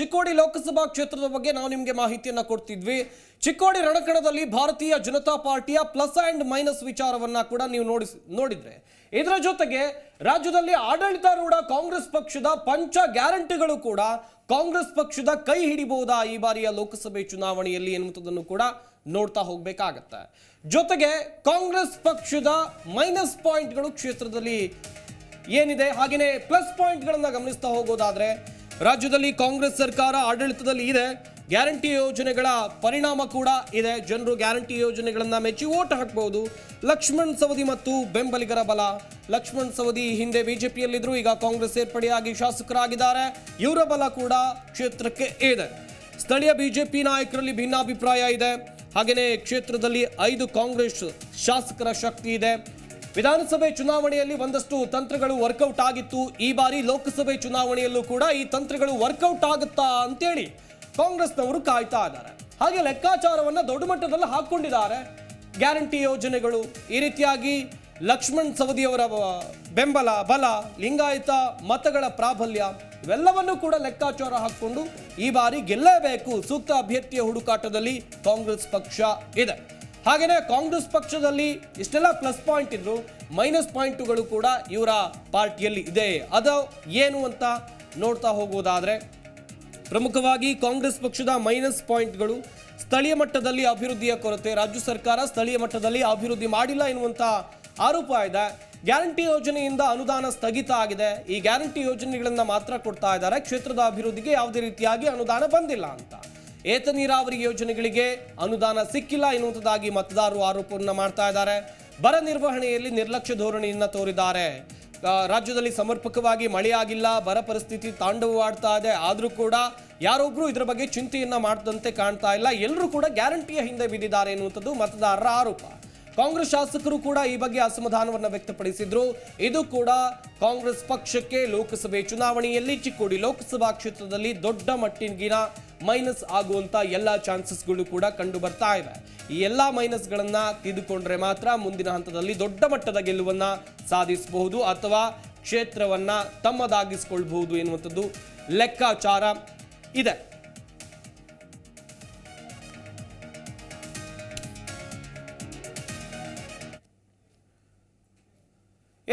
ಚಿಕ್ಕೋಡಿ ಲೋಕಸಭಾ ಕ್ಷೇತ್ರದ ಬಗ್ಗೆ ನಾವು ನಿಮಗೆ ಮಾಹಿತಿಯನ್ನು ಕೊಡ್ತಿದ್ವಿ. ಚಿಕ್ಕೋಡಿ ರಣಕಣದಲ್ಲಿ ಭಾರತೀಯ ಜನತಾ ಪಾರ್ಟಿಯ ಪ್ಲಸ್ ಅಂಡ್ ಮೈನಸ್ ವಿಚಾರವನ್ನ ಕೂಡ ನೀವು ನೋಡಿಸ್, ನೋಡಿದ್ರೆ. ಇದರ ಜೊತೆಗೆ ರಾಜ್ಯದಲ್ಲಿ ಆಡಳಿತಾರೂಢ ಕಾಂಗ್ರೆಸ್ ಪಕ್ಷದ ಪಂಚ ಗ್ಯಾರಂಟಿಗಳು ಕೂಡ ಕಾಂಗ್ರೆಸ್ ಪಕ್ಷದ ಕೈ ಹಿಡಿಬಹುದಾ ಈ ಬಾರಿಯ ಲೋಕಸಭೆ ಚುನಾವಣೆಯಲ್ಲಿ ಎನ್ನುವುದನ್ನು ಕೂಡ ನೋಡ್ತಾ ಹೋಗ್ಬೇಕಾಗತ್ತೆ. ಜೊತೆಗೆ ಕಾಂಗ್ರೆಸ್ ಪಕ್ಷದ ಮೈನಸ್ ಪಾಯಿಂಟ್ಗಳು ಕ್ಷೇತ್ರದಲ್ಲಿ ಏನಿದೆ? ಹಾಗೆಯೇ ಪ್ಲಸ್ ಪಾಯಿಂಟ್ಗಳನ್ನ ಗಮನಿಸ್ತಾ ಹೋಗೋದಾದ್ರೆ ರಾಜ್ಯದಲ್ಲಿ ಕಾಂಗ್ರೆಸ್ ಸರ್ಕಾರ ಆಡಳಿತದಲ್ಲಿ ಇದೆ. ಗ್ಯಾರಂಟಿ ಯೋಜನೆಗಳ ಪರಿಣಾಮ ಕೂಡ ಇದೆ. ಜನರು ಗ್ಯಾರಂಟಿ ಯೋಜನೆಗಳನ್ನು ಮೆಚ್ಚಿ ಓಟ್ ಹಾಕಬಹುದು ಲಕ್ಷ್ಮಣ್ ಸವದಿ ಮತ್ತು ಬೆಂಬಲಿಗರ ಬಲ. ಲಕ್ಷ್ಮಣ್ ಸವದಿ ಹಿಂದೆ ಬಿಜೆಪಿಯಲ್ಲಿದ್ದರು ಈಗ ಕಾಂಗ್ರೆಸ್ ಸೇರ್ಪಡೆಯಾಗಿ ಶಾಸಕರಾಗಿದ್ದಾರೆ. ಇವರ ಬಲ ಕೂಡ ಕ್ಷೇತ್ರಕ್ಕೆ ಇದೆ. ಸ್ಥಳೀಯ ಬಿಜೆಪಿ ನಾಯಕರಲ್ಲಿ ಭಿನ್ನಾಭಿಪ್ರಾಯ ಇದೆ. ಹಾಗೆಯೇ ಕ್ಷೇತ್ರದಲ್ಲಿ ಐದು ಕಾಂಗ್ರೆಸ್ ಶಾಸಕರ ಶಕ್ತಿ ಇದೆ. ವಿಧಾನಸಭೆ ಚುನಾವಣೆಯಲ್ಲಿ ಒಂದಷ್ಟು ತಂತ್ರಗಳು ವರ್ಕೌಟ್ ಆಗಿತ್ತು. ಈ ಬಾರಿ ಲೋಕಸಭೆ ಚುನಾವಣೆಯಲ್ಲೂ ಕೂಡ ಈ ತಂತ್ರಗಳು ವರ್ಕೌಟ್ ಆಗುತ್ತಾ ಅಂತೇಳಿ ಕಾಂಗ್ರೆಸ್ನವರು ಕಾಯ್ತಾ ಇದ್ದಾರೆ. ಹಾಗೆ ಲೆಕ್ಕಾಚಾರವನ್ನು ದೊಡ್ಡ ಮಟ್ಟದಲ್ಲಿ ಹಾಕೊಂಡಿದ್ದಾರೆ ಗ್ಯಾರಂಟಿ ಯೋಜನೆಗಳು, ಈ ರೀತಿಯಾಗಿ ಲಕ್ಷ್ಮಣ್ ಸವದಿಯವರ ಬೆಂಬಲ, ಬಲ, ಲಿಂಗಾಯತ, ಮತಗಳ ಪ್ರಾಬಲ್ಯ ಇವೆಲ್ಲವನ್ನೂ ಕೂಡ ಲೆಕ್ಕಾಚಾರ ಹಾಕಿಕೊಂಡು ಈ ಬಾರಿ ಗೆಲ್ಲಬೇಕು ಸೂಕ್ತ ಅಭ್ಯರ್ಥಿಯ ಹುಡುಕಾಟದಲ್ಲಿ ಕಾಂಗ್ರೆಸ್ ಪಕ್ಷ ಇದೆ. ಹಾಗೇನೆ ಕಾಂಗ್ರೆಸ್ ಪಕ್ಷದಲ್ಲಿ ಇಷ್ಟೆಲ್ಲ ಪ್ಲಸ್ ಪಾಯಿಂಟ್ ಇದ್ರು ಮೈನಸ್ ಪಾಯಿಂಟುಗಳು ಕೂಡ ಇವರ ಪಾರ್ಟಿಯಲ್ಲಿ ಇದೆ. ಅದು ಏನು ಅಂತ ನೋಡ್ತಾ ಹೋಗೋದಾದ್ರೆ ಪ್ರಮುಖವಾಗಿ ಕಾಂಗ್ರೆಸ್ ಪಕ್ಷದ ಮೈನಸ್ ಪಾಯಿಂಟ್ಗಳು ಸ್ಥಳೀಯ ಮಟ್ಟದಲ್ಲಿ ಅಭಿವೃದ್ಧಿಯ ಕೊರತೆ, ರಾಜ್ಯ ಸರ್ಕಾರ ಸ್ಥಳೀಯ ಮಟ್ಟದಲ್ಲಿ ಅಭಿವೃದ್ಧಿ ಮಾಡಿಲ್ಲ ಎನ್ನುವಂಥ ಆರೋಪ ಇದೆ. ಗ್ಯಾರಂಟಿ ಯೋಜನೆಯಿಂದ ಅನುದಾನ ಸ್ಥಗಿತ ಆಗಿದೆ. ಈ ಗ್ಯಾರಂಟಿ ಯೋಜನೆಗಳನ್ನು ಮಾತ್ರ ಕೊಡ್ತಾ ಇದ್ದಾರೆ. ಕ್ಷೇತ್ರದ ಅಭಿವೃದ್ಧಿಗೆ ಯಾವುದೇ ರೀತಿಯಾಗಿ ಅನುದಾನ ಬಂದಿಲ್ಲ ಅಂತ. ಏತ ನೀರಾವರಿ ಯೋಜನೆಗಳಿಗೆ ಅನುದಾನ ಸಿಕ್ಕಿಲ್ಲ ಎನ್ನುವಂಥದ್ದಾಗಿ ಮತದಾರರು ಆರೋಪವನ್ನು ಮಾಡ್ತಾ ಇದ್ದಾರೆ. ಬರ ನಿರ್ವಹಣೆಯಲ್ಲಿ ನಿರ್ಲಕ್ಷ್ಯ ಧೋರಣೆಯನ್ನು ತೋರಿದ್ದಾರೆ. ರಾಜ್ಯದಲ್ಲಿ ಸಮರ್ಪಕವಾಗಿ ಮಳೆಯಾಗಿಲ್ಲ, ಬರ ಪರಿಸ್ಥಿತಿ ತಾಂಡವವಾಡ್ತಾ ಇದೆ. ಆದರೂ ಕೂಡ ಯಾರೊಬ್ಬರು ಇದರ ಬಗ್ಗೆ ಚಿಂತೆಯನ್ನು ಮಾಡದಂತೆ ಕಾಣ್ತಾ ಇಲ್ಲ. ಎಲ್ಲರೂ ಕೂಡ ಗ್ಯಾರಂಟಿಯ ಹಿಂದೆ ಬಿದ್ದಿದ್ದಾರೆ ಎನ್ನುವಂಥದ್ದು ಮತದಾರರ ಆರೋಪ. ಕಾಂಗ್ರೆಸ್ ಶಾಸಕರು ಕೂಡ ಈ ಬಗ್ಗೆ ಅಸಮಾಧಾನವನ್ನು ವ್ಯಕ್ತಪಡಿಸಿದ್ರು. ಇದು ಕೂಡ ಕಾಂಗ್ರೆಸ್ ಪಕ್ಷಕ್ಕೆ ಲೋಕಸಭೆ ಚುನಾವಣೆಯಲ್ಲಿ ಚಿಕ್ಕೋಡಿ ಲೋಕಸಭಾ ಕ್ಷೇತ್ರದಲ್ಲಿ ದೊಡ್ಡ ಮಟ್ಟಿಗಿನ ಮೈನಸ್ ಆಗುವಂತ ಎಲ್ಲ ಚಾನ್ಸಸ್ಗಳು ಕೂಡ ಕಂಡು ಬರ್ತಾ ಇವೆ. ಈ ಎಲ್ಲಾ ಮೈನಸ್ಗಳನ್ನ ತಿದ್ದುಕೊಂಡ್ರೆ ಮಾತ್ರ ಮುಂದಿನ ಹಂತದಲ್ಲಿ ದೊಡ್ಡ ಮಟ್ಟದ ಗೆಲುವನ್ನ ಸಾಧಿಸಬಹುದು ಅಥವಾ ಕ್ಷೇತ್ರವನ್ನ ತಮ್ಮದಾಗಿಸಿಕೊಳ್ಬಹುದು ಎನ್ನುವಂಥದ್ದು ಲೆಕ್ಕಾಚಾರ ಇದೆ.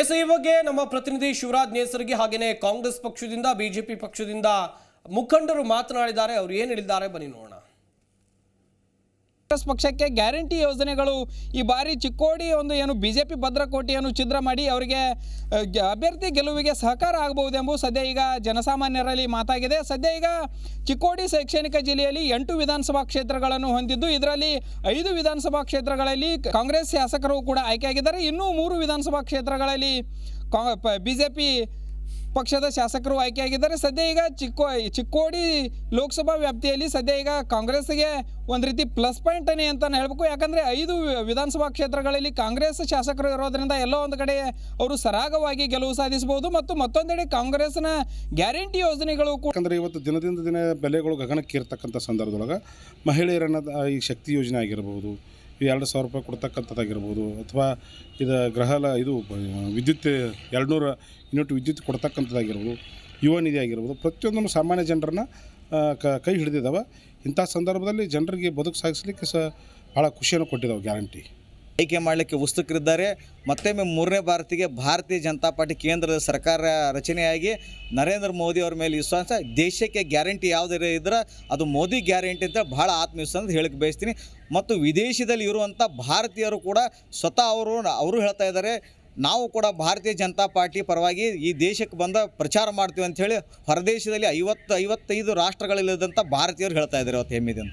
ಎಸ್ ಈ ಬಗ್ಗೆ ನಮ್ಮ ಪ್ರತಿನಿಧಿ ಶಿವರಾಜ್ ನೇಸರ್ಗಿ ಹಾಗೆಯೇ ಕಾಂಗ್ರೆಸ್ ಪಕ್ಷದಿಂದ, ಬಿಜೆಪಿ ಪಕ್ಷದಿಂದ ಮುಖಂಡರು ಮಾತನಾಡಿದ್ದಾರೆ. ಅವರು ಏನು ಹೇಳಿದ್ದಾರೆ ಬನ್ನಿ ನೋಡೋಣ. ಕಾಂಗ್ರೆಸ್ ಪಕ್ಷಕ್ಕೆ ಗ್ಯಾರಂಟಿ ಯೋಜನೆಗಳು. ಈ ಬಾರಿ ಚಿಕ್ಕೋಡಿ ಒಂದು ಏನು ಬಿ ಜೆ ಪಿ ಭದ್ರಕೋಟೆಯನ್ನು ಛಿದ್ರ ಮಾಡಿ ಅವರಿಗೆ ಅಭ್ಯರ್ಥಿ ಗೆಲುವಿಗೆ ಸಹಕಾರ ಆಗಬಹುದೆಂಬುದು ಸದ್ಯ ಈಗ ಜನಸಾಮಾನ್ಯರಲ್ಲಿ ಮಾತಾಗಿದೆ. ಸದ್ಯ ಈಗ ಚಿಕ್ಕೋಡಿ ಶೈಕ್ಷಣಿಕ ಜಿಲ್ಲೆಯಲ್ಲಿ ಎಂಟು ವಿಧಾನಸಭಾ ಕ್ಷೇತ್ರಗಳನ್ನು ಹೊಂದಿದ್ದು, ಇದರಲ್ಲಿ ಐದು ವಿಧಾನಸಭಾ ಕ್ಷೇತ್ರಗಳಲ್ಲಿ ಕಾಂಗ್ರೆಸ್ ಶಾಸಕರು ಕೂಡ ಆಯ್ಕೆಯಾಗಿದ್ದಾರೆ. ಇನ್ನೂ ಮೂರು ವಿಧಾನಸಭಾ ಕ್ಷೇತ್ರಗಳಲ್ಲಿ ಬಿ ಜೆ ಪಿ ಪಕ್ಷದ ಶಾಸಕರು ಆಯ್ಕೆಯಾಗಿದ್ದಾರೆ. ಸದ್ಯ ಈಗ ಚಿಕ್ಕೋ ಚಿಕ್ಕೋಡಿ ಲೋಕಸಭಾ ವ್ಯಾಪ್ತಿಯಲ್ಲಿ ಸದ್ಯ ಈಗ ಕಾಂಗ್ರೆಸ್ಗೆ ಒಂದು ರೀತಿ ಪ್ಲಸ್ ಪಾಯಿಂಟನೇ ಅಂತ ಹೇಳಬೇಕು. ಯಾಕಂದರೆ ಐದು ವಿಧಾನಸಭಾ ಕ್ಷೇತ್ರಗಳಲ್ಲಿ ಕಾಂಗ್ರೆಸ್ ಶಾಸಕರು ಇರೋದ್ರಿಂದ ಎಲ್ಲೋ ಒಂದು ಕಡೆ ಅವರು ಸರಾಗವಾಗಿ ಗೆಲುವು ಸಾಧಿಸಬಹುದು ಮತ್ತು ಮತ್ತೊಂದೆಡೆ ಕಾಂಗ್ರೆಸ್ನ ಗ್ಯಾರಂಟಿ ಯೋಜನೆಗಳು ಕೂಡ ಯಾಕಂದರೆ ಇವತ್ತು ದಿನದಿಂದ ದಿನ ಬೆಲೆಗಳು ಗಗನಕ್ಕೇರ್ತಕ್ಕಂಥ ಸಂದರ್ಭದೊಳಗೆ ಮಹಿಳೆಯರನ್ನ ಈ ಶಕ್ತಿ ಯೋಜನೆ ಆಗಿರ್ಬೋದು ಈ ಎರಡು ಸಾವಿರ ರೂಪಾಯಿ ಕೊಡ್ತಕ್ಕಂಥದ್ದಾಗಿರ್ಬೋದು ಅಥವಾ ಇದು ಗ್ರಹಲ ಇದು ವಿದ್ಯುತ್ ಎರಡು ನೂರು ಯೂನಿಟ್ ವಿದ್ಯುತ್ ಕೊಡ್ತಕ್ಕಂಥದ್ದಾಗಿರ್ಬೋದು, ಯುವ ನಿಧಿ ಆಗಿರ್ಬೋದು, ಪ್ರತಿಯೊಂದನ್ನು ಸಾಮಾನ್ಯ ಜನರನ್ನ ಕ, ಕೈ ಹಿಡಿದಿದ್ದಾವೆ. ಇಂಥ ಸಂದರ್ಭದಲ್ಲಿ ಜನರಿಗೆ ಬದುಕು ಸಾಗಿಸ್ಲಿಕ್ಕೆ ಸಹ ಭಾಳ ಖುಷಿಯನ್ನು ಕೊಟ್ಟಿದ್ದಾವೆ ಗ್ಯಾರಂಟಿ. ಆಯ್ಕೆ ಮಾಡಲಿಕ್ಕೆ ಉತ್ಸುಕರಿದ್ದಾರೆ? ಮತ್ತೊಮ್ಮೆ ಮೂರನೇ ಭಾರತಿಗೆ ಭಾರತೀಯ ಜನತಾ ಪಾರ್ಟಿ ಕೇಂದ್ರದ ಸರ್ಕಾರ ರಚನೆಯಾಗಿ ನರೇಂದ್ರ ಮೋದಿ ಅವರ ಮೇಲೆ ವಿಶ್ವಾಸ, ದೇಶಕ್ಕೆ ಗ್ಯಾರಂಟಿ ಯಾವುದೇ ಇದ್ರೆ ಅದು ಮೋದಿ ಗ್ಯಾರಂಟಿ ಅಂತ ಭಾಳ ಆತ್ಮವಿಶ್ವಾಸ ಅಂತ ಹೇಳಕ್ಕೆ ಬಯಸ್ತೀನಿ. ಮತ್ತು ವಿದೇಶದಲ್ಲಿ ಇರುವಂಥ ಭಾರತೀಯರು ಕೂಡ ಸ್ವತಃ ಅವರು ಅವರು ಹೇಳ್ತಾ ಇದ್ದಾರೆ, ನಾವು ಕೂಡ ಭಾರತೀಯ ಜನತಾ ಪಾರ್ಟಿ ಪರವಾಗಿ ಈ ದೇಶಕ್ಕೆ ಬಂದ ಪ್ರಚಾರ ಮಾಡ್ತೀವಿ ಹೇಳಿ ಹೊರದೇಶದಲ್ಲಿ ಐವತ್ತು, ಐವತ್ತೈದು ರಾಷ್ಟ್ರಗಳಲ್ಲಿದ್ದಂಥ ಭಾರತೀಯರು ಹೇಳ್ತಾ ಇದ್ದಾರೆ ಅವತ್ತು ಹೆಮ್ಮೆದಿಂದ